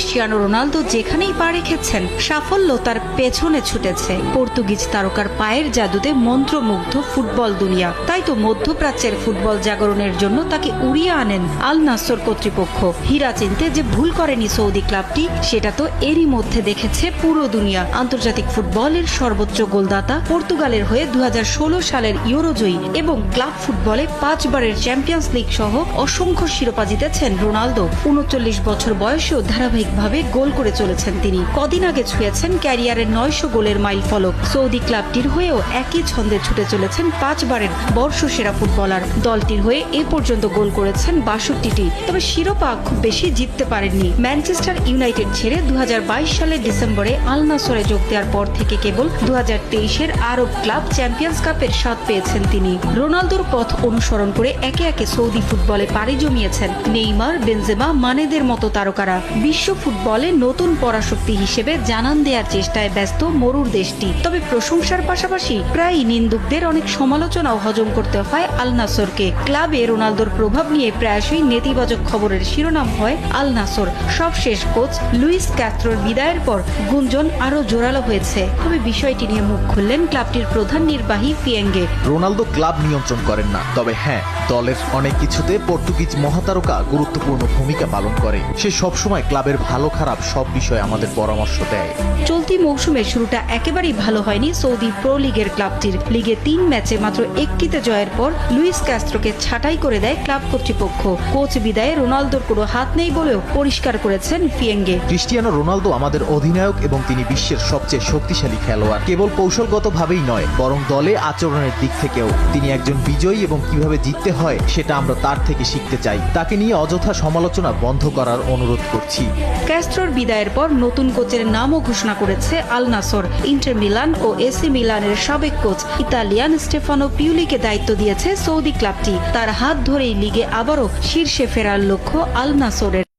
Cristiano Ronaldo যেখানেই পা রেখেছেন, সাফল্য তার পেছনে ছুটেছে। পর্তুগিজ তারকার পায়ের জাদুতে মন্ত্রমুগ্ধ ফুটবল দুনিয়া। তাই তো মধ্যপ্রাচ্যের ফুটবল জাগরণের জন্য তাকে উড়িয়ে আনেন আল নাসর কর্তৃপক্ষ। হীরা চিনতে যে ভুল করেনি সৌদি ক্লাবটি, সেটা তো এরই মধ্যে দেখেছে পুরো দুনিয়া। আন্তর্জাতিক ফুটবলের সর্বোচ্চ গোলদাতা পর্তুগালের হয়ে দু হাজার ষোলো সালের ইউরোজয়ী এবং ক্লাব ফুটবলে পাঁচবারের চ্যাম্পিয়ন্স লিগ সহ অসংখ্য শিরোপা জিতেছেন রোনালদো। উনচল্লিশ বছর বয়সেও ধারাবাহিকভাবে গোল করে চলেছেন তিনি। কদিন আগে ছুঁয়েছেন ক্যারিয়ারের নয়শো গোলের মাইল ফলক। সৌদি ক্লাবটির হয়েও একই ছন্দে ছুটে চলেছেন পাঁচবারের বর্ষসেরা ফুটবলার। দলটির হয়ে এ পর্যন্ত গোল করেছেন বাষট্টিটি। তবে শিরোপা খুব বেশি জিততে পারেননি। ম্যানচেস্টার ইউনাইটেড ছেড়ে দু হাজার বাইশ সালের ডিসেম্বরে আল নাসরে যোগ দেওয়ার পর থেকে কেবল দু তেইশের আরব ক্লাব চ্যাম্পিয়ন্স কাপের স্বাদ পেয়েছেন তিনি। রোনালদোর পথ অনুসরণ করে একে একে সৌদি ফুটবলে পাড়ি জমিয়েছেন নেইমার, বেনজেমা, মানেদের মতো তারকারা। বিশ্ব ফুটবলে নতুন পরাশক্তি হিসেবে জানান দেওয়ার চেষ্টায় ব্যস্ত মরুর দেশটি। তবে প্রশংসার পাশাপাশি প্রায়ই নিন্দুকদের অনেক সমালোচনাও হজম করতে হয় আল নাসরকে ক্লাবে রোনালদোর প্রভাব নিয়ে প্রায়শই নেতিবাচক খবরের শিরোনাম হয় আল নাসর সবশেষ কোচ লুইস ক্যাস্ট্রোর বিদায়ের পর গুঞ্জন আরও জোরালো হয়েছে। তবে বিষয়টি নিয়ে মুখ খুললেন ক্লাবটির প্রধান নির্বাহী ফিয়েঙ্গে। রোনালদো ক্লাব নিয়ন্ত্রণ করেন না, তবে হ্যাঁ দলের অনেক কিছুতে পর্তুগিজ মহাতারকা গুরুত্বপূর্ণ ভূমিকা পালন করে। সে সবসময় ক্লাবের ভালো খারাপ সব বিষয়ে আমাদের পরামর্শ দেয়। চলতি মৌসুমের শুরুটা একেবারেই ভালো হয়নি সৌদি প্রো লিগের ক্লাবটির। লিগে তিন ম্যাচে মাত্র একটিতে জয়ের পর লুইস ক্যাস্ট্রোকে ছাঁটাই করে দেয় ক্লাব কর্তৃপক্ষ। কোচ বিদায়ে রোনালদোর কোনো হাত নেই বলেও পরিষ্কার করেছেন ফিয়েঙ্গে ক্রিস্টিয়ানো রোনালদো আমাদের অধিনায়ক এবং তিনি বিশ্বের সবচেয়ে শক্তিশালী খেলোয়াড়। কেবল কৌশলগতভাবেই নয় বরং দলে আচরণের দিক থেকেও। তিনি একজন বিজয়ী এবং কীভাবে জিততে হয় সেটা আমরা তার থেকে শিখতে চাই। তাকে নিয়ে অযথা সমালোচনা বন্ধ করার অনুরোধ করছি। ক্যাস্ট্রোর বিদায়ের পর নতুন কোচের নামও ঘোষণা করেছে আল নাসর। ইন্টার মিলান ও এসি মিলানের সাবেক কোচ ইতালিয়ান স্টেফানো পিউলিকে দায়িত্ব দিয়েছে সৌদি ক্লাবটি। তার হাত ধরেই লিগে আবারও শীর্ষে ফেরার লক্ষ্য আল নাসরের।